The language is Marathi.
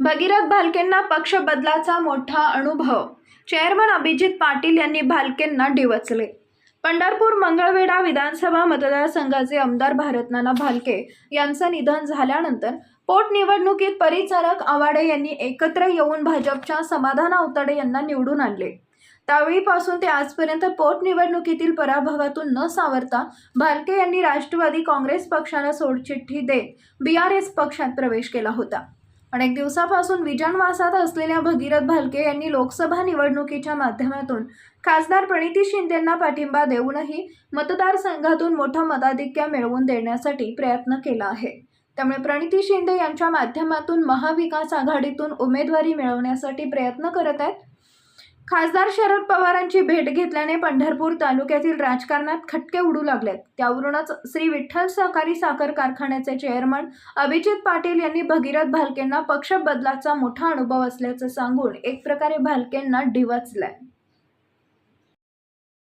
भगीरथ भालकेंना पक्ष बदलाचा मोठा अनुभव. चेअरमन अभिजित पाटील यांनी भालकेंना डिवचले. पंढरपूर मंगळवेढा विधानसभा मतदारसंघाचे आमदार भारतनाना भालके यांचं निधन झाल्यानंतर पोटनिवडणुकीत परिचारक आवाडे यांनी एकत्र येऊन भाजपच्या समाधान आवताडे यांना निवडून आणले. त्यावेळीपासून ते आजपर्यंत पोटनिवडणुकीतील पराभवातून न सावरता भालके यांनी राष्ट्रवादी काँग्रेस पक्षाला सोडचिठ्ठी देत बी आर एस पक्षात प्रवेश केला होता. अनेक दिवसापासून विजनवासात असलेल्या भगीरथ भालके यांनी लोकसभा निवडणुकीच्या माध्यमातून खासदार प्रणिती शिंदेंना पाठिंबा देऊनही मतदारसंघातून मोठा मताधिक्य मिळवून देण्यासाठी प्रयत्न केला आहे. त्यामुळे प्रणिती शिंदे यांच्या माध्यमातून महाविकास आघाडीतून उमेदवारी मिळवण्यासाठी प्रयत्न करत आहेत. खासदार शरद पवारांची भेट घेतल्याने पंढरपूर तालुक्यातील राजकारणात खटके उडू लागलेत. त्यावरूनच श्री विठ्ठल सहकारी साखर कारखान्याचे चेअरमन अभिजित पाटील यांनी भगीरथ भालकेंना पक्ष बदलाचा मोठा अनुभव असल्याचं सांगून एक प्रकारे भालकेंना डिवचलाय.